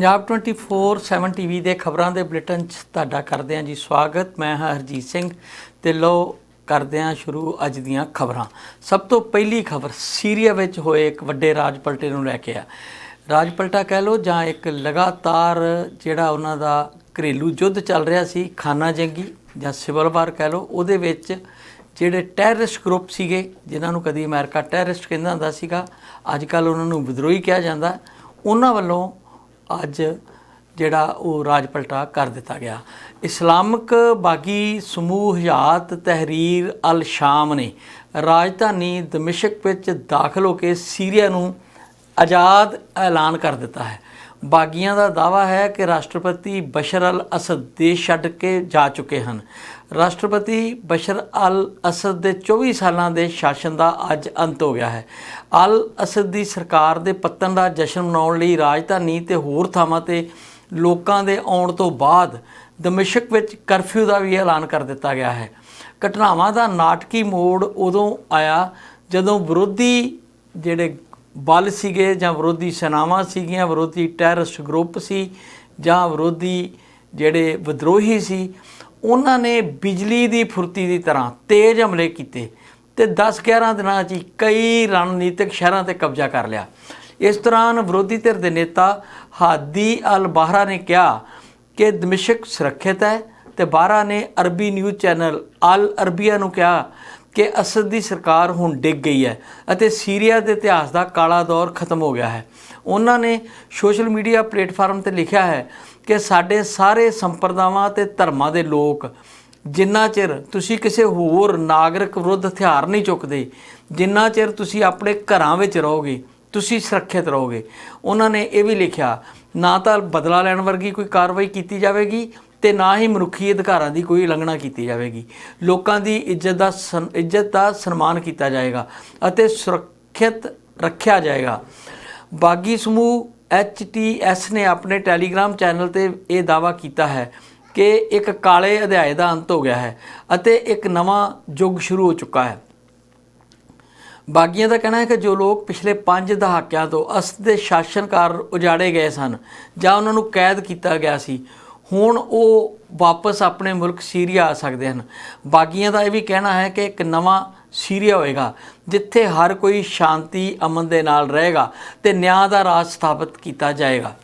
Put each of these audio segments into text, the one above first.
Punjab 24/7 TV ਦੇ ਖਬਰਾਂ ਦੇ ਬੁਲੇਟਿਨ 'ਚ ਤੁਹਾਡਾ ਕਰਦੇ ਹਾਂ ਜੀ ਸਵਾਗਤ। ਮੈਂ ਹਾਂ ਹਰਜੀਤ ਸਿੰਘ ਤੇ ਲੋ ਕਰਦੇ ਹਾਂ ਸ਼ੁਰੂ ਅੱਜ ਦੀਆਂ ਖਬਰਾਂ। ਸਭ ਤੋਂ ਪਹਿਲੀ ਖਬਰ, ਸੀਰੀਆ ਵਿੱਚ ਹੋਏ ਇੱਕ ਵੱਡੇ ਰਾਜ ਪਲਟੇ ਨੂੰ ਲੈ ਕੇ ਆ। ਰਾਜ ਪਲਟਾ ਕਹਿ ਲੋ ਜਾਂ ਇੱਕ ਲਗਾਤਾਰ ਜਿਹੜਾ ਉਹਨਾਂ ਦਾ ਘਰੇਲੂ ਯੁੱਧ ਚੱਲ ਰਿਹਾ ਸੀ, ਖਾਨਾ ਜੰਗੀ ਜਾਂ ਸਿਵਲ ਵਾਰ ਕਹਿ ਲੋ ਉਹਦੇ ਵਿੱਚ ਜਿਹੜੇ ਟੈਰਰਿਸਟ ਗਰੁੱਪ ਸੀਗੇ, ਜਿਨ੍ਹਾਂ ਨੂੰ ਕਦੀ ਅਮਰੀਕਾ ਟੈਰਰਿਸਟ ਕਹਿੰਦਾ ਹੁੰਦਾ ਸੀਗਾ, ਅੱਜ ਕੱਲ ਉਹਨਾਂ ਨੂੰ ਵਿਦਰੋਹੀ ਕਿਹਾ ਜਾਂਦਾ, ਉਹਨਾਂ ਵੱਲੋਂ ਅੱਜ ਜਿਹੜਾ ਉਹ ਰਾਜ ਪਲਟਾ ਕਰ ਦਿੱਤਾ ਗਿਆ। ਇਸਲਾਮਿਕ ਬਾਗੀ ਸਮੂਹ ਹਯਾਤ, ਤਹਿਰੀਰ ਅਲ ਸ਼ਾਮ ਨੇ ਰਾਜਧਾਨੀ ਦਮਿਸ਼ਕ ਵਿੱਚ ਦਾਖਲ ਹੋ ਕੇ ਸੀਰੀਆ ਨੂੰ ਆਜ਼ਾਦ ਐਲਾਨ ਕਰ ਦਿੱਤਾ ਹੈ। ਬਾਗੀਆਂ ਦਾ ਦਾਵਾ ਹੈ ਕਿ ਰਾਸ਼ਟਰਪਤੀ ਬਸ਼ਰ ਅਲ ਅਸਦ ਦੇਸ਼ ਛੱਡ ਕੇ ਜਾ ਚੁੱਕੇ ਹਨ। ਰਾਸ਼ਟਰਪਤੀ ਬਸ਼ਰ ਅਲ ਅਸਦ ਦੇ 24 ਸਾਲਾਂ ਦੇ ਸ਼ਾਸਨ ਦਾ ਅੱਜ ਅੰਤ ਹੋ ਗਿਆ ਹੈ। ਅਲ ਅਸਦ ਦੀ ਸਰਕਾਰ ਦੇ ਪਤਨ ਦਾ ਜਸ਼ਨ ਮਨਾਉਣ ਲਈ ਰਾਜਧਾਨੀ ਤੇ ਹੋਰ ਥਾਵਾਂ ਤੇ ਲੋਕਾਂ ਦੇ ਆਉਣ ਤੋਂ ਬਾਅਦ ਦਮਿਸ਼ਕ ਵਿੱਚ ਕਰਫਿਊ ਦਾ ਵੀ ਐਲਾਨ ਕਰ ਦਿੱਤਾ ਗਿਆ ਹੈ। ਘਟਨਾਵਾਂ ਦਾ ਨਾਟਕੀ ਮੋੜ ਉਦੋਂ ਆਇਆ ਜਦੋਂ ਵਿਰੋਧੀ ਜਿਹੜੇ ਬਲ ਸੀਗੇ ਜਾਂ ਵਿਰੋਧੀ ਸੈਨਾਵਾਂ ਸੀਗੀਆਂ, ਵਿਰੋਧੀ ਟੈਰਰਿਸਟ ਗਰੁੱਪ ਸੀ ਜਾਂ ਵਿਰੋਧੀ ਜਿਹੜੇ ਵਿਦਰੋਹੀ ਸੀ, ਉਹਨਾਂ ਨੇ ਬਿਜਲੀ ਦੀ ਫੁਰਤੀ ਦੀ ਤਰ੍ਹਾਂ ਤੇਜ਼ ਹਮਲੇ ਕੀਤੇ। ਤੇ 10-11 ਦਿਨਾਂ 'ਚ ਹੀ ਕਈ ਰਣਨੀਤਿਕ ਸ਼ਹਿਰਾਂ ਤੇ ਕਬਜ਼ਾ ਕਰ ਲਿਆ। ਇਸ ਦੌਰਾਨ ਵਿਰੋਧੀ ਧਿਰ ਦੇ ਨੇਤਾ ਹਾਦੀ ਅਲ ਬਾਹਰਾ ਨੇ ਕਿਹਾ ਕਿ ਦਮਿਸ਼ਕ ਸੁਰੱਖਿਅਤ ਹੈ ਤੇ ਬਾਹਰਾ ਨੇ ਅਰਬੀ ਨਿਊਜ਼ ਚੈਨਲ ਅਲ ਅਰਬੀਆ ਨੂੰ ਕਿਹਾ ਕਿ ਅਸਦ ਦੀ ਸਰਕਾਰ ਹੁਣ ਡਿੱਗ ਗਈ ਹੈ ਅਤੇ ਸੀਰੀਆ ਦੇ ਇਤਿਹਾਸ ਦਾ ਕਾਲਾ ਦੌਰ ਖਤਮ ਹੋ ਗਿਆ ਹੈ। ਉਹਨਾਂ ਨੇ ਸੋਸ਼ਲ ਮੀਡੀਆ ਪਲੇਟਫਾਰਮ ਤੇ ਲਿਖਿਆ ਹੈ ਕਿ ਸਾਡੇ ਸਾਰੇ ਸੰਪਰਦਾਵਾਂ ਤੇ ਧਰਮਾਂ ਦੇ ਲੋਕ ਜਿੰਨਾ ਚਿਰ ਤੁਸੀਂ ਕਿਸੇ ਹੋਰ ਨਾਗਰਿਕ ਵਿਰੁੱਧ ਹਥਿਆਰ ਨਹੀਂ ਚੁੱਕਦੇ, ਜਿੰਨਾ ਚਿਰ ਤੁਸੀਂ ਆਪਣੇ ਘਰਾਂ ਵਿੱਚ ਰਹੋਗੇ, ਤੁਸੀਂ ਸੁਰੱਖਿਅਤ ਰਹੋਗੇ। ਉਹਨਾਂ ਨੇ ਇਹ ਵੀ ਲਿਖਿਆ, ਨਾ ਤਾਂ ਬਦਲਾ ਲੈਣ ਵਰਗੀ ਕੋਈ ਕਾਰਵਾਈ ਕੀਤੀ ਜਾਵੇਗੀ ਤੇ ਨਾ ਹੀ ਮਨੁੱਖੀ ਅਧਿਕਾਰਾਂ ਦੀ ਕੋਈ ਉਲੰਘਣਾ ਕੀਤੀ ਜਾਵੇਗੀ। ਲੋਕਾਂ ਦੀ ਇੱਜ਼ਤ ਦਾ ਸਨ- ਇੱਜ਼ਤ ਦਾ ਸਨਮਾਨ ਕੀਤਾ ਜਾਏਗਾ ਅਤੇ ਸੁਰੱਖਿਅਤ ਰੱਖਿਆ ਜਾਏਗਾ। ਬਾਗੀ ਸਮੂਹ ਐਚਟੀਐਸ ਨੇ ਆਪਣੇ ਟੈਲੀਗ੍ਰਾਮ ਚੈਨਲ ਤੇ ਇਹ ਦਾਅਵਾ ਕੀਤਾ ਹੈ ਕਿ ਇੱਕ ਕਾਲੇ ਅਧਿਆਏ ਦਾ ਅੰਤ ਹੋ ਗਿਆ ਹੈ ਅਤੇ ਇੱਕ ਨਵਾਂ ਯੁੱਗ ਸ਼ੁਰੂ ਹੋ ਚੁੱਕਾ ਹੈ। ਬਾਗੀਆਂ ਦਾ ਕਹਿਣਾ ਹੈ ਕਿ ਜੋ ਲੋਕ ਪਿਛਲੇ 5 ਦਹਾਕਿਆਂ ਤੋਂ ਅਸਦ ਦੇ ਸ਼ਾਸਨਕਾਰ ਉਜਾੜੇ ਗਏ ਸਨ ਜਾਂ ਉਹਨਾਂ ਨੂੰ ਕੈਦ ਕੀਤਾ ਗਿਆ ਸੀ, ਹੁਣ ਉਹ ਵਾਪਸ ਆਪਣੇ ਮੁਲਕ ਸੀਰੀਆ ਆ ਸਕਦੇ ਹਨ। ਬਾਗੀਆਂ ਦਾ ਇਹ ਵੀ ਕਹਿਣਾ ਹੈ ਕਿ ਇੱਕ ਨਵਾਂ ਸੀਰੀਆ ਹੋਏਗਾ, ਜਿੱਥੇ ਹਰ ਕੋਈ ਸ਼ਾਂਤੀ, ਅਮਨ ਦੇ ਨਾਲ ਰਹੇਗਾ ਤੇ ਨਿਆਂ ਦਾ ਰਾਜ ਸਥਾਪਿਤ ਕੀਤਾ ਜਾਏਗਾ।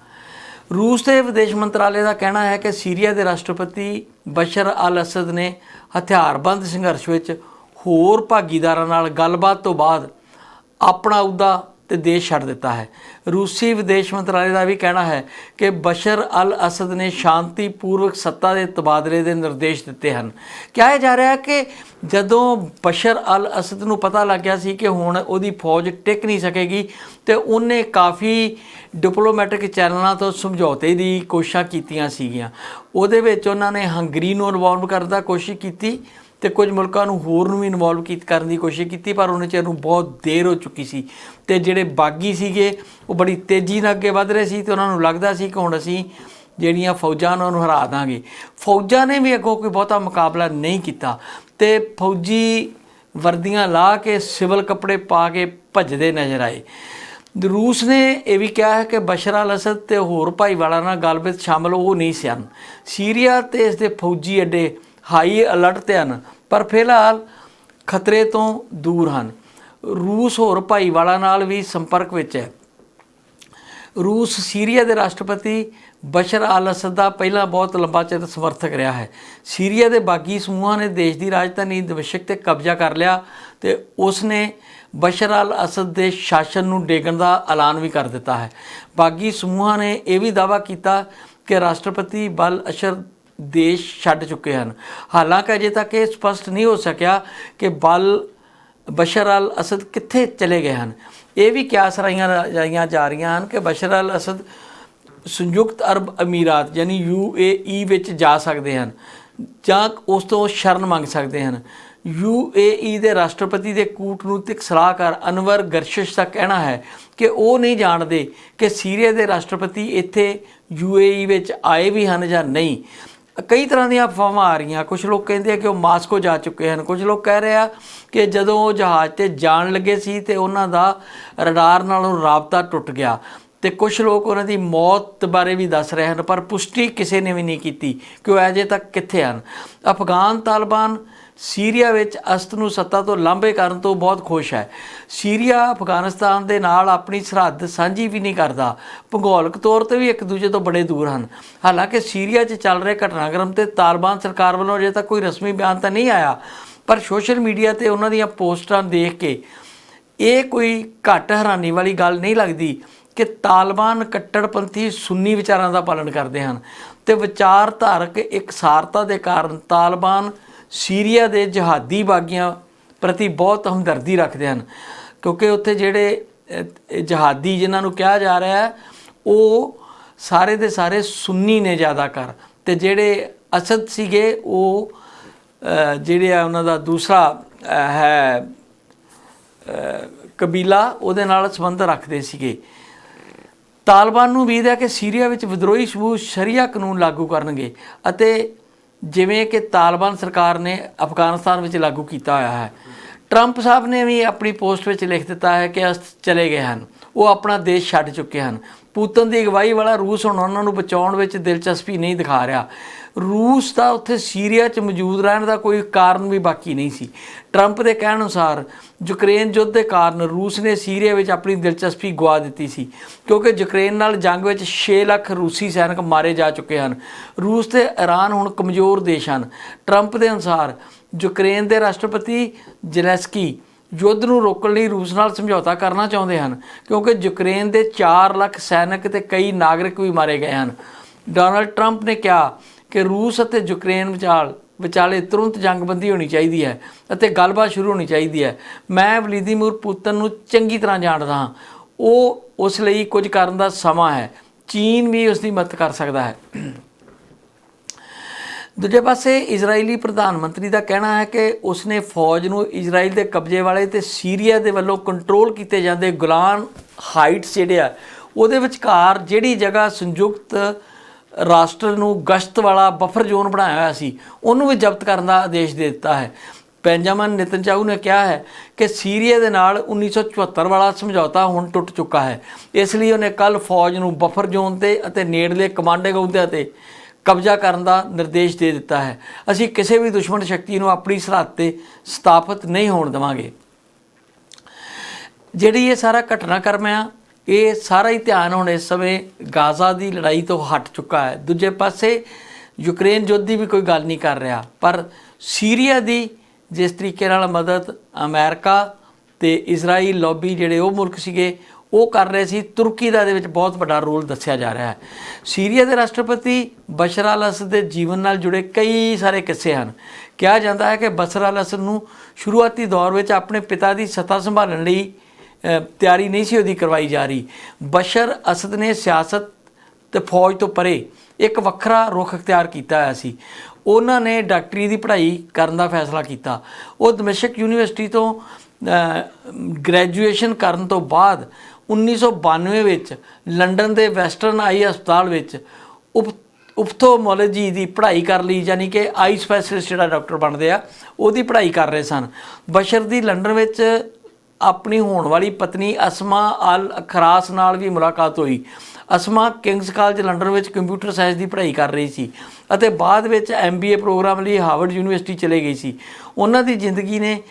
ਰੂਸ ਦੇ ਵਿਦੇਸ਼ ਮੰਤਰਾਲੇ ਦਾ ਕਹਿਣਾ ਹੈ ਕਿ ਸੀਰੀਆ ਦੇ ਰਾਸ਼ਟਰਪਤੀ ਬਸ਼ਰ ਅਲ ਅਸਦ ਨੇ ਹਥਿਆਰਬੰਦ ਸੰਘਰਸ਼ ਵਿੱਚ ਹੋਰ ਭਾਗੀਦਾਰਾਂ ਨਾਲ ਗੱਲਬਾਤ ਤੋਂ ਬਾਅਦ ਆਪਣਾ ਅਹੁਦਾ ਤੇ ਦੇਸ਼ ਛੱਡ ਦਿੱਤਾ ਹੈ। ਰੂਸੀ ਵਿਦੇਸ਼ ਮੰਤਰਾਲੇ ਦਾ ਵੀ ਕਹਿਣਾ ਹੈ ਕਿ ਬਸ਼ਰ ਅਲ ਅਸਦ ਨੇ ਸ਼ਾਂਤੀਪੂਰਵਕ ਸੱਤਾ ਦੇ ਤਬਾਦਲੇ ਦੇ ਨਿਰਦੇਸ਼ ਦਿੱਤੇ ਹਨ। ਕਿਹਾ ਜਾ ਰਿਹਾ ਹੈ ਕਿ ਜਦੋਂ ਬਸ਼ਰ ਅਲ ਅਸਦ ਨੂੰ ਪਤਾ ਲੱਗ ਗਿਆ ਸੀ ਕਿ ਹੁਣ ਉਹਦੀ ਫੌਜ ਟਿਕ ਨਹੀਂ ਸਕੇਗੀ ਤੇ ਉਹਨੇ ਕਾਫੀ ਡਿਪਲੋਮੈਟਿਕ ਚੈਨਲਾਂ ਤੋਂ ਸਮਝੌਤੇ ਦੀ ਕੋਸ਼ਿਸ਼ਾਂ ਕੀਤੀਆਂ ਸੀਗੀਆਂ। ਉਹਦੇ ਵਿੱਚ ਉਹਨਾਂ ਨੇ ਹੰਗਰੀ ਨੂੰ ਇਨਵੋਲਵ ਕਰਨ ਦਾ ਕੋਸ਼ਿਸ਼ ਕੀਤੀ ਤੇ ਕੁਝ ਮੁਲਕਾਂ ਨੂੰ ਹੋਰ ਨੂੰ ਵੀ ਇਨਵੋਲਵ ਕੀਤ ਕਰਨ ਦੀ ਕੋਸ਼ਿਸ਼ ਕੀਤੀ, ਪਰ ਉਹਨਾਂ ਚਿਰ ਨੂੰ ਬਹੁਤ ਦੇਰ ਹੋ ਚੁੱਕੀ ਸੀ। ਤੇ ਜਿਹੜੇ ਬਾਗੀ ਸੀਗੇ, ਉਹ ਬੜੀ ਤੇਜ਼ੀ ਨਾਲ ਅੱਗੇ ਵਧ ਰਹੇ ਸੀ ਤੇ ਉਹਨਾਂ ਨੂੰ ਲੱਗਦਾ ਸੀ ਕਿ ਹੁਣ ਅਸੀਂ ਜਿਹੜੀਆਂ ਫੌਜਾਂ ਉਹਨਾਂ ਨੂੰ ਹਰਾ ਦਾਂਗੇ। ਫੌਜਾਂ ਨੇ ਵੀ ਅੱਗੋਂ ਕੋਈ ਬਹੁਤਾ ਮੁਕਾਬਲਾ ਨਹੀਂ ਕੀਤਾ। ਤੇ ਫੌਜੀ ਵਰਦੀਆਂ ਲਾ ਕੇ ਸਿਵਲ ਕੱਪੜੇ ਪਾ ਕੇ ਭੱਜਦੇ ਨਜ਼ਰ ਆਏ। ਰੂਸ ਨੇ ਇਹ ਵੀ ਕਿਹਾ ਹੈ ਕਿ ਬਸ਼ਰ ਅਲ ਅਸਦ ਤੇ ਹੋਰ ਭਾਈਵਾਲਾਂ ਨਾਲ ਗੱਲਬਾਤ ਸ਼ਾਮਲ ਉਹ ਨਹੀਂ ਸਨ। ਸੀਰੀਆ ਤੇ ਇਸ ਦੇ ਫੌਜੀ ਅੱਡੇ ਹਾਈ ਅਲਰਟ ਤੇ ਹਨ। ਪਰ ਫਿਲਹਾਲ ਖਤਰੇ ਤੋਂ ਦੂਰ ਹਨ। ਰੂਸ ਹੋਰ ਭਾਈਵਾਲਾਂ ਨਾਲ ਵੀ ਸੰਪਰਕ ਵਿੱਚ ਹੈ। ਰੂਸ ਸੀਰੀਆ ਦੇ ਰਾਸ਼ਟਰਪਤੀ ਬਸ਼ਰ ਅਲ ਅਸਦ ਦਾ ਪਹਿਲਾਂ ਬਹੁਤ ਲੰਬਾ ਚਿਰ ਸਮਰਥਕ ਰਿਹਾ ਹੈ। ਸੀਰੀਆ ਦੇ ਬਾਗੀ ਸਮੂਹਾਂ ਨੇ ਦੇਸ਼ ਦੀ ਰਾਜਧਾਨੀ ਦਮਿਸ਼ਕ ਤੇ ਕਬਜ਼ਾ ਕਰ ਲਿਆ ਤੇ ਉਸ ਨੇ ਬਸ਼ਰ ਅਲ ਅਸਦ ਦੇ ਸ਼ਾਸਨ ਨੂੰ ਡੇਗਣ ਦਾ ਐਲਾਨ ਵੀ ਕਰ ਦਿੱਤਾ ਹੈ। ਬਾਗੀ ਸਮੂਹਾਂ ਨੇ ਇਹ ਵੀ ਦਾਅਵਾ ਕੀਤਾ ਕਿ ਰਾਸ਼ਟਰਪਤੀ ਬਲ ਅਸ਼ਰ ਦੇਸ਼ ਛੱਡ ਚੁੱਕੇ ਹਨ। ਹਾਲਾਂਕਿ ਅਜੇ ਤੱਕ ਇਹ ਸਪਸ਼ਟ ਨਹੀਂ ਹੋ ਸਕਿਆ ਕਿ ਬਲ ਬਸ਼ਰ ਅਲ ਅਸਦ ਕਿੱਥੇ ਚਲੇ ਗਏ ਹਨ। ਇਹ ਵੀ ਕਿਆਸ ਰਾਈਆਂ ਜਾਈਆਂ ਜਾ ਰਹੀਆਂ ਹਨ ਕਿ ਬਸ਼ਰ ਅਲ ਅਸਦ ਸੰਯੁਕਤ ਅਰਬ ਅਮੀਰਾਤ ਯਾਨੀ ਯੂਏਈ ਵਿੱਚ ਜਾ ਸਕਦੇ ਹਨ ਜਾਂ ਉਸ ਤੋਂ ਸ਼ਰਨ ਮੰਗ ਸਕਦੇ ਹਨ। ਯੂਏਈ ਦੇ ਰਾਸ਼ਟਰਪਤੀ ਦੇ ਕੂਟਨੀਤਿਕ ਸਲਾਹਕਾਰ ਅਨਵਰ ਗਰਸ਼ਸ਼ ਦਾ ਕਹਿਣਾ ਹੈ ਕਿ ਉਹ ਨਹੀਂ ਜਾਣਦੇ ਕਿ ਸੀਰੀਆ ਦੇ ਰਾਸ਼ਟਰਪਤੀ ਇੱਥੇ ਯੂਏਈ ਵਿੱਚ ਆਏ ਵੀ ਹਨ ਜਾਂ ਨਹੀਂ। ਕਈ ਤਰ੍ਹਾਂ ਦੀਆਂ ਅਫਵਾਹਾਂ ਆ ਰਹੀਆਂ। ਕੁਝ ਲੋਕ ਕਹਿੰਦੇ ਆ ਕਿ ਉਹ ਮਾਸਕੋ ਜਾ ਚੁੱਕੇ ਹਨ। ਕੁਝ ਲੋਕ ਕਹਿ ਰਹੇ ਆ ਕਿ ਜਦੋਂ ਉਹ ਜਹਾਜ਼ ਤੇ ਜਾਣ ਲੱਗੇ ਸੀ ਤੇ ਉਹਨਾਂ ਦਾ ਰਡਾਰ ਨਾਲੋਂ ਰਾਬਤਾ ਟੁੱਟ ਗਿਆ। ਤੇ ਕੁਝ ਲੋਕ ਉਹਨਾਂ ਦੀ ਮੌਤ ਬਾਰੇ ਵੀ ਦੱਸ ਰਹੇ ਹਨ, ਪਰ ਪੁਸ਼ਟੀ ਕਿਸੇ ਨੇ ਵੀ ਨਹੀਂ ਕੀਤੀ ਕਿ ਉਹ ਅਜੇ ਤੱਕ ਕਿੱਥੇ ਹਨ। ਅਫਗਾਨ ਤਾਲਿਬਾਨ ਸੀਰੀਆ ਵਿੱਚ ਅਸਦ ਨੂੰ ਸੱਤਾ ਤੋਂ ਲਾਂਭੇ ਕਰਨ ਤੋਂ ਬਹੁਤ ਖੁਸ਼ ਹੈ। ਸੀਰੀਆ ਅਫਗਾਨਿਸਤਾਨ ਦੇ ਨਾਲ ਆਪਣੀ ਸਰਹੱਦ ਸਾਂਝੀ ਵੀ ਨਹੀਂ ਕਰਦਾ। ਭੂਗੋਲਿਕ ਤੌਰ ਤੇ ਵੀ ਇੱਕ ਦੂਜੇ ਤੋਂ ਬੜੇ ਦੂਰ ਹਨ। ਹਾਲਾਂਕਿ ਸੀਰੀਆ 'ਚ ਚੱਲ ਰਹੇ ਘਟਨਾਕ੍ਰਮ ਤੇ ਤਾਲਿਬਾਨ ਸਰਕਾਰ ਵੱਲੋਂ ਅਜੇ ਤੱਕ ਕੋਈ ਰਸਮੀ ਬਿਆਨ ਤਾਂ ਨਹੀਂ ਆਇਆ, ਪਰ ਸੋਸ਼ਲ ਮੀਡੀਆ ਤੇ ਉਹਨਾਂ ਦੀਆਂ ਪੋਸਟਾਂ ਦੇਖ ਕੇ ਇਹ ਕੋਈ ਘੱਟ ਹੈਰਾਨੀ ਵਾਲੀ ਗੱਲ ਨਹੀਂ ਲੱਗਦੀ ਕਿ ਤਾਲਿਬਾਨ ਕੱਟੜਪੰਥੀ ਸੁੰਨੀ ਵਿਚਾਰਾਂ ਦਾ ਪਾਲਣ ਕਰਦੇ ਹਨ ਤੇ ਵਿਚਾਰਧਾਰਕ ਇਕਸਾਰਤਾ ਦੇ ਕਾਰਨ ਤਾਲਿਬਾਨ ਸੀਰੀਆ ਦੇ ਜਹਾਦੀ ਬਾਗੀਆਂ ਪ੍ਰਤੀ ਬਹੁਤ ਹਮਦਰਦੀ ਰੱਖਦੇ ਹਨ। ਕਿਉਂਕਿ ਉੱਥੇ ਜਿਹੜੇ ਜਹਾਦੀ ਜਿਨ੍ਹਾਂ ਨੂੰ ਕਿਹਾ ਜਾ ਰਿਹਾ ਹੈ, ਉਹ ਸਾਰੇ ਦੇ ਸਾਰੇ ਸੁੰਨੀ ਨੇ ਜ਼ਿਆਦਾ ਕਰ ਤੇ ਜਿਹੜੇ ਅਸਦ ਸੀਗੇ, ਉਹ ਜਿਹੜੇ ਆ ਉਹਨਾਂ ਦਾ ਦੂਸਰਾ ਹੈ ਕਬੀਲਾ, ਉਹਦੇ ਨਾਲ ਸੰਬੰਧ ਰੱਖਦੇ ਸੀਗੇ। ਤਾਲਿਬਾਨ ਨੂੰ ਉਮੀਦ ਹੈ ਕਿ ਸੀਰੀਆ ਵਿੱਚ ਵਿਦਰੋਹੀ ਸਮੂਹ ਸ਼ਰੀਆ ਕਾਨੂੰਨ ਲਾਗੂ ਕਰਨਗੇ ਅਤੇ ਜਿਵੇਂ ਕਿ ਤਾਲਿਬਾਨ ਸਰਕਾਰ ਨੇ ਅਫਗਾਨਿਸਤਾਨ ਵਿੱਚ ਲਾਗੂ ਕੀਤਾ ਹੋਇਆ ਹੈ। ਟਰੰਪ ਸਾਹਿਬ ਨੇ ਵੀ ਆਪਣੀ ਪੋਸਟ ਵਿੱਚ ਲਿਖ ਦਿੱਤਾ ਹੈ ਕਿ ਅਸਤ ਚਲੇ ਗਏ ਹਨ। ਉਹ ਆਪਣਾ ਦੇਸ਼ ਛੱਡ ਚੁੱਕੇ ਹਨ। ਪੂਤਨ ਦੀ ਅਗਵਾਈ ਵਾਲਾ ਰੂਸ ਹੁਣ ਉਹਨਾਂ ਨੂੰ ਬਚਾਉਣ ਵਿੱਚ ਦਿਲਚਸਪੀ ਨਹੀਂ ਦਿਖਾ ਰਿਹਾ। ਰੂਸ ਦਾ ਉੱਥੇ ਸੀਰੀਆ 'ਚ ਮੌਜੂਦ ਰਹਿਣ ਦਾ ਕੋਈ ਕਾਰਨ ਵੀ ਬਾਕੀ ਨਹੀਂ ਸੀ। ਟਰੰਪ ਦੇ ਕਹਿਣ ਅਨੁਸਾਰ ਯੂਕਰੇਨ ਯੁੱਧ ਦੇ ਕਾਰਨ ਰੂਸ ਨੇ ਸੀਰੀਆ ਵਿੱਚ ਆਪਣੀ ਦਿਲਚਸਪੀ ਗਵਾ ਦਿੱਤੀ ਸੀ, ਕਿਉਂਕਿ ਯੂਕਰੇਨ ਨਾਲ ਜੰਗ ਵਿੱਚ 6 ਲੱਖ ਰੂਸੀ ਸੈਨਿਕ ਮਾਰੇ ਜਾ ਚੁੱਕੇ ਹਨ। ਰੂਸ ਤੇ ਈਰਾਨ ਹੁਣ ਕਮਜ਼ੋਰ ਦੇਸ਼ ਹਨ। ਟਰੰਪ ਦੇ ਅਨੁਸਾਰ ਯੂਕਰੇਨ ਦੇ ਰਾਸ਼ਟਰਪਤੀ ਜ਼ੈਲੈਂਸਕੀ ਯੁੱਧ ਨੂੰ ਰੋਕਣ ਲਈ ਰੂਸ ਨਾਲ ਸਮਝੌਤਾ ਕਰਨਾ ਚਾਹੁੰਦੇ ਹਨ, ਕਿਉਂਕਿ ਯੂਕਰੇਨ ਦੇ 4 ਲੱਖ ਸੈਨਿਕ ਤੇ ਕਈ ਨਾਗਰਿਕ ਵੀ ਮਾਰੇ ਗਏ ਹਨ। ਡੋਨਲਡ ਟਰੰਪ ਨੇ ਕਿਹਾ ਕਿ ਰੂਸ ਅਤੇ ਯੂਕਰੇਨ ਵਿਚਾਲ ਵਿਚਾਲੇ ਤੁਰੰਤ ਜੰਗਬੰਦੀ ਹੋਣੀ ਚਾਹੀਦੀ ਹੈ ਅਤੇ ਗੱਲਬਾਤ ਸ਼ੁਰੂ ਹੋਣੀ ਚਾਹੀਦੀ ਹੈ। ਮੈਂ ਵਲੀਦੀਮੀਰ ਪੁਤਨ ਨੂੰ ਚੰਗੀ ਤਰ੍ਹਾਂ ਜਾਣਦਾ ਹਾਂ। ਉਹ ਉਸ ਲਈ ਕੁਝ ਕਰਨ ਦਾ ਸਮਾਂ ਹੈ। ਚੀਨ ਵੀ ਉਸ ਦੀ ਮਦਦ ਕਰ ਸਕਦਾ ਹੈ। ਦੂਜੇ ਪਾਸੇ ਇਜ਼ਰਾਈਲੀ ਪ੍ਰਧਾਨ ਮੰਤਰੀ ਦਾ ਕਹਿਣਾ ਹੈ ਕਿ ਉਸਨੇ ਫੌਜ ਨੂੰ ਇਜ਼ਰਾਈਲ ਦੇ ਕਬਜ਼ੇ ਵਾਲੇ ਤੇ ਸੀਰੀਆ ਦੇ ਵੱਲੋਂ ਕੰਟਰੋਲ ਕੀਤੇ ਜਾਂਦੇ ਗੁਲਾਨ ਹਾਈਟਸ ਜਿਹੜੇ ਆ, ਉਹਦੇ ਵਿਚਕਾਰ ਜਿਹੜੀ ਜਗ੍ਹਾ ਸੰਯੁਕਤ ਰਾਸ਼ਟਰ ਨੂੰ ਗਸ਼ਤ ਵਾਲਾ ਬਫਰ ਜ਼ੋਨ ਬਣਾਇਆ ਹੋਇਆ ਸੀ, ਉਹਨੂੰ ਵੀ ਜ਼ਬਤ ਕਰਨ ਦਾ ਆਦੇਸ਼ ਦੇ ਦਿੱਤਾ ਹੈ। ਬੈਂਜਾਮਨ ਨਿਤਨਚਾਹੂ ਨੇ ਕਿਹਾ ਹੈ ਕਿ ਸੀਰੀਆ ਦੇ ਨਾਲ 1974 ਵਾਲਾ ਸਮਝੌਤਾ ਹੁਣ ਟੁੱਟ ਚੁੱਕਾ ਹੈ। ਇਸ ਲਈ ਉਹਨੇ ਕੱਲ ਫੌਜ ਨੂੰ ਬਫਰ ਜ਼ੋਨ ਤੇ ਅਤੇ ਨੇੜਲੇ ਕਮਾਂਡਿੰਗ ਅਹੁਦਿਆਂ ਤੇ ਕਬਜ਼ਾ ਕਰਨ ਦਾ ਨਿਰਦੇਸ਼ ਦੇ ਦਿੱਤਾ ਹੈ। ਅਸੀਂ ਕਿਸੇ ਵੀ ਦੁਸ਼ਮਣ ਸ਼ਕਤੀ ਨੂੰ ਆਪਣੀ ਸਰਹੱਦ ਤੇ ਸਥਾਪਿਤ ਨਹੀਂ ਹੋਣ ਦੇਵਾਂਗੇ। ਜਿਹੜੀ ਇਹ ਸਾਰਾ ਘਟਨਾਕ੍ਰਮ ਆ, ਇਹ ਸਾਰਾ ਹੀ ਧਿਆਨ ਹੁਣ ਇਸ ਸਮੇਂ ਗਾਜ਼ਾ ਦੀ ਲੜਾਈ ਤੋਂ ਹਟ ਚੁੱਕਾ ਹੈ। ਦੂਜੇ ਪਾਸੇ ਯੂਕਰੇਨ ਯੁੱਧ ਦੀ ਵੀ ਕੋਈ ਗੱਲ ਨਹੀਂ ਕਰ ਰਿਹਾ, ਪਰ ਸੀਰੀਆ ਦੀ ਜਿਸ ਤਰੀਕੇ ਨਾਲ ਮਦਦ ਅਮਰੀਕਾ ਤੇ ਇਜ਼ਰਾਈਲ ਲੌਬੀ ਜਿਹੜੇ ਉਹ ਮੁਲਕ ਸੀਗੇ ਉਹ ਕਰ ਰਹੇ ਸੀ। ਤੁਰਕੀ ਦਾ ਇਹਦੇ ਵਿੱਚ ਬਹੁਤ ਵੱਡਾ ਰੋਲ ਦੱਸਿਆ ਜਾ ਰਿਹਾ ਹੈ। ਸੀਰੀਆ ਦੇ ਰਾਸ਼ਟਰਪਤੀ ਬਸ਼ਰ ਅਲ ਅਸਦ ਦੇ ਜੀਵਨ ਨਾਲ ਜੁੜੇ ਕਈ ਸਾਰੇ ਕਿੱਸੇ ਹਨ। ਕਿਹਾ ਜਾਂਦਾ ਹੈ ਕਿ ਬਸ਼ਰ ਅਲ ਅਸਦ ਨੂੰ ਸ਼ੁਰੂਆਤੀ ਦੌਰ ਵਿੱਚ ਆਪਣੇ ਪਿਤਾ ਦੀ ਸੱਤਾ ਸੰਭਾਲਣ ਲਈ ਤਿਆਰੀ ਨਹੀਂ ਸੀ ਉਹਦੀ ਕਰਵਾਈ ਜਾ ਰਹੀ। ਬਸ਼ਰ ਅਸਦ ਨੇ ਸਿਆਸਤ ਤੇ ਫੌਜ ਤੋਂ ਪਰੇ ਇੱਕ ਵੱਖਰਾ ਰੁਖ ਅਖਤਿਆਰ ਕੀਤਾ ਹੋਇਆ ਸੀ। ਉਹਨਾਂ ਨੇ ਡਾਕਟਰੀ ਦੀ ਪੜ੍ਹਾਈ ਕਰਨ ਦਾ ਫੈਸਲਾ ਕੀਤਾ। ਉਹ ਦਮਿਸ਼ਕ ਯੂਨੀਵਰਸਿਟੀ ਤੋਂ ਗ੍ਰੈਜੂਏਸ਼ਨ ਕਰਨ ਤੋਂ ਬਾਅਦ 1992 ਵਿੱਚ ਲੰਡਨ ਦੇ ਵੈਸਟਰਨ ਆਈ ਹਸਪਤਾਲ ਵਿੱਚ ਉਪ, ਉਪਥੋਮੋਲੋਜੀ ਦੀ ਪੜ੍ਹਾਈ ਕਰ ਲਈ, ਯਾਨੀ ਕਿ ਆਈ ਸਪੈਸ਼ਲਿਸਟ ਜਿਹੜਾ ਡਾਕਟਰ ਬਣਦੇ ਆ, ਉਹਦੀ ਪੜ੍ਹਾਈ ਕਰ ਰਹੇ ਸਨ। ਬਸ਼ਰ ਦੀ ਲੰਡਨ ਵਿੱਚ ਆਪਣੀ ਹੋਣ ਵਾਲੀ ਪਤਨੀ ਅਸਮਾ ਅਲ ਖਰਾਸ ਨਾਲ ਵੀ ਮੁਲਾਕਾਤ ਹੋਈ। ਅਸਮਾ ਕਿੰਗਸ ਕਾਲਜ ਲੰਡਨ ਵਿੱਚ ਕੰਪਿਊਟਰ ਸਾਇੰਸ ਦੀ ਪੜ੍ਹਾਈ ਕਰ ਰਹੀ ਸੀ ਅਤੇ ਬਾਅਦ ਵਿੱਚ ਐਮਬੀਏ ਪ੍ਰੋਗਰਾਮ ਲਈ ਹਾਰਵਰਡ ਯੂਨੀਵਰਸਿਟੀ ਚਲੇ ਗਈ ਸੀ। ਉਹਨਾਂ ਦੀ ਜ਼ਿੰਦਗੀ ਨੇ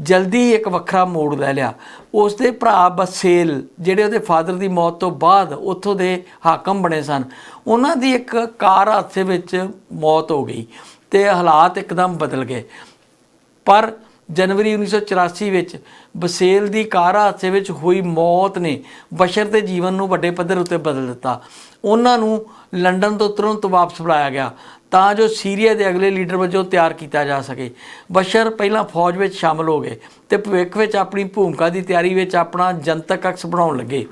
ਜਲਦੀ ਹੀ ਇੱਕ ਵੱਖਰਾ ਮੋੜ ਲੈ ਲਿਆ। ਉਸ ਦੇ ਭਰਾ ਬਸੇਲ, ਜਿਹੜੇ ਉਹਦੇ ਫਾਦਰ ਦੀ ਮੌਤ ਤੋਂ ਬਾਅਦ ਉੱਥੋਂ ਦੇ ਹਾਕਮ ਬਣੇ ਸਨ, ਉਹਨਾਂ ਦੀ ਇੱਕ ਕਾਰ ਹਾਦਸੇ ਵਿੱਚ ਮੌਤ ਹੋ ਗਈ ਤੇ ਹਾਲਾਤ ਇੱਕਦਮ ਬਦਲ ਗਏ। ਪਰ ਜਨਵਰੀ 1984 ਵਿੱਚ ਬਸੇਲ ਦੀ ਕਾਰ ਹਾਦਸੇ ਵਿੱਚ ਹੋਈ ਮੌਤ ਨੇ ਬਸ਼ਰ ਦੇ ਜੀਵਨ ਨੂੰ ਵੱਡੇ ਪੱਧਰ ਉੱਤੇ ਬਦਲ ਦਿੱਤਾ। ਉਹਨਾਂ ਨੂੰ ਲੰਡਨ ਤੋਂ ਤੁਰੰਤ ਵਾਪਸ ਬੁਲਾਇਆ ਗਿਆ। ਤਾਂ ਜੋ ਸੀਰੀਆ ਦੇ ਅਗਲੇ ਲੀਡਰ ਵਜੋਂ ਤਿਆਰ ਕੀਤਾ ਜਾ ਸਕੇ। ਬਸ਼ਰ ਪਹਿਲਾਂ ਫੌਜ ਵਿੱਚ ਸ਼ਾਮਲ ਹੋ ਗਏ ਤੇ ਭਵਿੱਖ ਵਿੱਚ ਆਪਣੀ ਭੂਮਿਕਾ ਦੀ ਤਿਆਰੀ ਵਿੱਚ ਆਪਣਾ ਜਨਤਕ ਅਕਸ ਬਣਾਉਣ ਲੱਗੇ।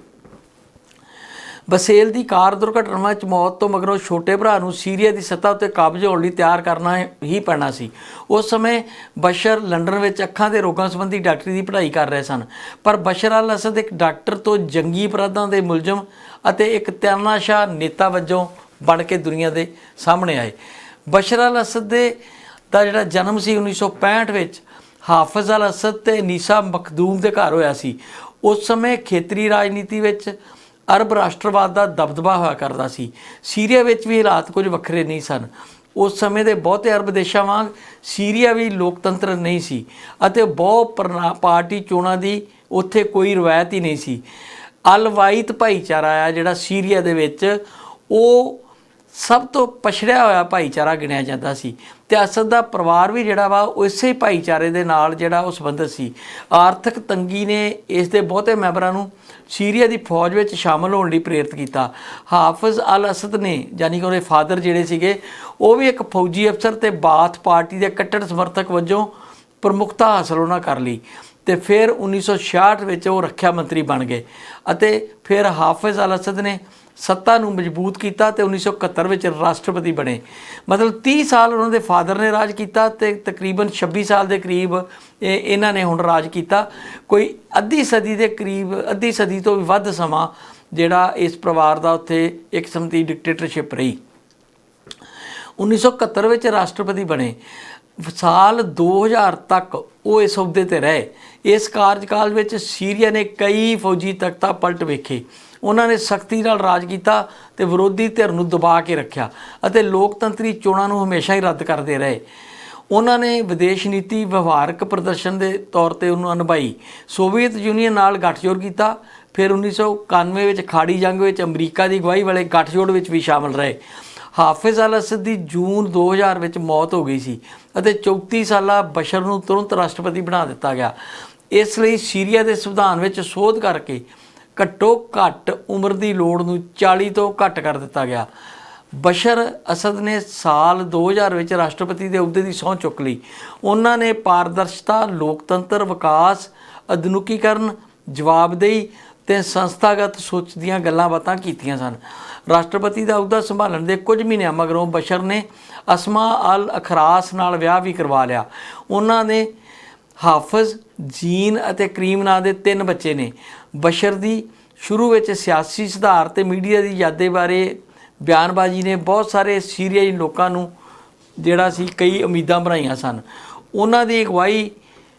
ਬਸੇਲ ਦੀ ਕਾਰ ਦੁਰਘਟਨਾ ਵਿੱਚ ਮੌਤ ਤੋਂ ਮਗਰੋਂ ਛੋਟੇ ਭਰਾ ਨੂੰ ਸੀਰੀਆ ਦੀ ਸੱਤਾ ਉੱਤੇ ਕਾਬਜ਼ ਹੋਣ ਲਈ ਤਿਆਰ ਕਰਨਾ ਹੀ ਪੈਣਾ ਸੀ। ਉਸ ਸਮੇਂ ਬਸ਼ਰ ਲੰਡਨ ਵਿੱਚ ਅੱਖਾਂ ਦੇ ਰੋਗਾਂ ਸੰਬੰਧੀ ਡਾਕਟਰੀ ਦੀ ਪੜ੍ਹਾਈ ਕਰ ਰਹੇ ਸਨ। ਪਰ ਬਸ਼ਰ ਅਲ ਅਸਦ ਇੱਕ ਡਾਕਟਰ ਤੋਂ ਜੰਗੀ ਅਪਰਾਧਾਂ ਦੇ ਮੁਲਜ਼ਮ ਅਤੇ ਇੱਕ ਤਾਨਾਸ਼ਾਹ ਨੇਤਾ ਵਜੋਂ ਬਣ ਕੇ ਦੁਨੀਆ ਦੇ ਸਾਹਮਣੇ ਆਏ। ਬਸ਼ਰ ਅਲ ਅਸਦ ਦੇ ਦਾ ਜਿਹੜਾ ਜਨਮ ਸੀ 1965 ਵਿੱਚ, ਹਾਫਜ਼ ਅਲ ਅਸਦ ਤੇ ਨੀਸਾ ਮਖਦੂਮ ਦੇ ਘਰ ਹੋਇਆ ਸੀ। ਉਸ ਸਮੇਂ ਖੇਤਰੀ ਰਾਜਨੀਤੀ ਵਿੱਚ ਅਰਬ ਰਾਸ਼ਟਰਵਾਦ ਦਾ ਦਬਦਬਾ ਹੋਇਆ ਕਰਦਾ ਸੀ। ਸੀਰੀਆ ਵਿੱਚ ਵੀ ਹਾਲਾਤ ਕੁਝ ਵੱਖਰੇ ਨਹੀਂ ਸਨ। ਉਸ ਸਮੇਂ ਦੇ ਬਹੁਤੇ ਅਰਬ ਦੇਸ਼ਾਂ ਵਾਂਗ ਸੀਰੀਆ ਵੀ ਲੋਕਤੰਤਰ ਨਹੀਂ ਸੀ ਅਤੇ ਬਹੁ ਪ੍ਰਨਾ- ਪਾਰਟੀ ਚੋਣਾਂ ਦੀ ਉੱਥੇ ਕੋਈ ਰਵਾਇਤ ਹੀ ਨਹੀਂ ਸੀ। ਅਲਵਾਇਤ ਭਾਈਚਾਰਾ ਆ ਜਿਹੜਾ ਸੀਰੀਆ ਦੇ ਵਿੱਚ, ਉਹ ਸਭ ਤੋਂ ਪਛੜਿਆ ਹੋਇਆ ਭਾਈਚਾਰਾ ਗਿਣਿਆ ਜਾਂਦਾ ਸੀ ਤੇ ਅਸਦ ਦਾ ਪਰਿਵਾਰ ਵੀ ਜਿਹੜਾ ਵਾ, ਉਹ ਇਸੇ ਭਾਈਚਾਰੇ ਦੇ ਨਾਲ ਜਿਹੜਾ ਉਹ ਸੰਬੰਧਿਤ ਸੀ। ਆਰਥਿਕ ਤੰਗੀ ਨੇ ਇਸ ਦੇ ਬਹੁਤੇ ਮੈਂਬਰਾਂ ਨੂੰ ਸੀਰੀਆ ਦੀ ਫੌਜ ਵਿੱਚ ਸ਼ਾਮਲ ਹੋਣ ਲਈ ਪ੍ਰੇਰਿਤ ਕੀਤਾ। ਹਾਫਿਜ਼ ਅਲ ਅਸਦ ਨੇ ਯਾਨੀ ਕਿ ਉਹਦੇ ਫਾਦਰ ਜਿਹੜੇ ਸੀਗੇ, ਉਹ ਵੀ ਇੱਕ ਫੌਜੀ ਅਫਸਰ ਤੇ ਬਾਥ ਪਾਰਟੀ ਦੇ ਕੱਟੜ ਸਮਰਥਕ ਵਜੋਂ ਪ੍ਰਮੁੱਖਤਾ ਹਾਸਲ ਉਹਨਾਂ ਕਰ ਲਈ ਤੇ ਫਿਰ 1966 ਵਿੱਚ ਉਹ ਰੱਖਿਆ ਮੰਤਰੀ ਬਣ ਗਏ ਅਤੇ ਫਿਰ ਹਾਫਿਜ਼ ਅਲ ਅਸਦ ਨੇ ਸੱਤਾ ਨੂੰ ਮਜ਼ਬੂਤ ਕੀਤਾ ਤੇ 1971 ਵਿੱਚ ਰਾਸ਼ਟਰਪਤੀ ਬਣੇ। ਮਤਲਬ 30 ਸਾਲ ਉਹਨਾਂ ਦੇ ਫਾਦਰ ਨੇ ਰਾਜ ਕੀਤਾ ਤੇ ਤਕਰੀਬਨ 26 ਸਾਲ ਦੇ ਕਰੀਬ ਇਹ ਇਹਨਾਂ ਨੇ ਹੁਣ ਰਾਜ ਕੀਤਾ। ਕੋਈ ਅੱਧੀ ਸਦੀ ਦੇ ਕਰੀਬ, ਅੱਧੀ ਸਦੀ ਤੋਂ ਵੀ ਵੱਧ ਸਮਾਂ ਜਿਹੜਾ ਇਸ ਪਰਿਵਾਰ ਦਾ ਉੱਥੇ ਇੱਕ ਕਿਸਮ ਦੀ ਡਿਕਟੇਟਰਸ਼ਿਪ ਰਹੀ। 1971 ਵਿੱਚ ਰਾਸ਼ਟਰਪਤੀ ਬਣੇ। ਸਾਲ 2000 ਤੱਕ ਉਹ ਇਸ ਅਹੁਦੇ ਤੇ ਰਹੇ। ਇਸ ਕਾਰਜਕਾਲ ਵਿੱਚ ਸੀਰੀਆ ਨੇ ਕਈ ਫੌਜੀ ਤਖਤਾ ਪਲਟ ਵੇਖੇ। ਉਹਨਾਂ ਨੇ ਸਖਤੀ ਨਾਲ ਰਾਜ ਕੀਤਾ ਤੇ ਵਿਰੋਧੀ ਧਿਰ ਨੂੰ ਦਬਾ ਕੇ ਰੱਖਿਆ ਅਤੇ ਲੋਕਤੰਤਰੀ ਚੋਣਾਂ ਨੂੰ ਹਮੇਸ਼ਾ ਹੀ ਰੱਦ ਕਰਦੇ ਰਹੇ। ਉਹਨਾਂ ਨੇ ਵਿਦੇਸ਼ ਨੀਤੀ ਵਿਵਹਾਰਕ ਪ੍ਰਦਰਸ਼ਨ ਦੇ ਤੌਰ ਤੇ ਉਹਨੂੰ ਅਨਭਾਈ, ਸੋਵੀਅਤ ਯੂਨੀਅਨ ਨਾਲ ਗੱਠਜੋੜ ਕੀਤਾ। ਫਿਰ 1991 ਵਿੱਚ ਖਾੜੀ ਜੰਗ ਵਿੱਚ ਅਮਰੀਕਾ ਦੀ ਅਗਵਾਈ ਵਾਲੇ ਗੱਠਜੋੜ ਵਿੱਚ ਵੀ ਸ਼ਾਮਲ ਰਹੇ। ਹਾਫਿਜ਼ ਅਲ ਅਸਦ ਦੀ ਜੂਨ 2000 ਵਿੱਚ ਮੌਤ ਹੋ ਗਈ ਸੀ ਅਤੇ 34 ਸਾਲਾ ਬਸ਼ਰ ਨੂੰ ਤੁਰੰਤ ਰਾਸ਼ਟਰਪਤੀ ਬਣਾ ਦਿੱਤਾ ਗਿਆ। ਇਸ ਲਈ ਸੀਰੀਆ ਦੇ ਸੰਵਿਧਾਨ ਵਿੱਚ ਸੋਧ ਕਰਕੇ ਘੱਟੋ ਘੱਟ ਉਮਰ ਦੀ ਲੋੜ ਨੂੰ 40 ਤੋਂ ਘੱਟ ਕਰ ਦਿੱਤਾ ਗਿਆ। ਬਸ਼ਰ ਅਸਦ ਨੇ ਸਾਲ 2000 ਵਿੱਚ ਰਾਸ਼ਟਰਪਤੀ ਦੇ ਅਹੁਦੇ ਦੀ ਸਹੁੰ ਚੁੱਕ ਲਈ। ਉਹਨਾਂ ਨੇ ਪਾਰਦਰਸ਼ਤਾ, ਲੋਕਤੰਤਰ, ਵਿਕਾਸ, ਆਧੁਨਿਕੀਕਰਨ, ਜਵਾਬਦੇਹੀ ਤੇ ਸੰਸਥਾਗਤ ਸੋਚ ਦੀਆਂ ਗੱਲਾਂ ਬਾਤਾਂ ਕੀਤੀਆਂ ਸਨ। ਰਾਸ਼ਟਰਪਤੀ ਦਾ ਅਹੁਦਾ ਸੰਭਾਲਣ ਦੇ ਕੁਝ ਮਹੀਨਿਆਂ ਮਗਰੋਂ ਬਸ਼ਰ ਨੇ ਅਸਮਾ ਅਲ ਅਖਰਾਸ ਨਾਲ ਵਿਆਹ ਵੀ ਕਰਵਾ ਲਿਆ। ਉਹਨਾਂ ਨੇ ਹਾਫਜ਼, ਜੀਨ ਅਤੇ ਕਰੀਮ ਨਾਂ ਦੇ ਤਿੰਨ ਬੱਚੇ ਨੇ। ਬਸ਼ਰ ਦੀ ਸ਼ੁਰੂ ਵਿੱਚ ਸਿਆਸੀ ਸੁਧਾਰ ਤੇ ਮੀਡੀਆ ਦੀ ਯਾਦੇ ਬਾਰੇ ਬਿਆਨਬਾਜ਼ੀ ਨੇ ਬਹੁਤ ਸਾਰੇ ਸੀਰੀਆਈ ਲੋਕਾਂ ਨੂੰ ਜਿਹੜਾ ਸੀ ਕਈ ਉਮੀਦਾਂ ਬਣਾਈਆਂ ਸਨ। ਉਹਨਾਂ ਦੀ ਅਗਵਾਈ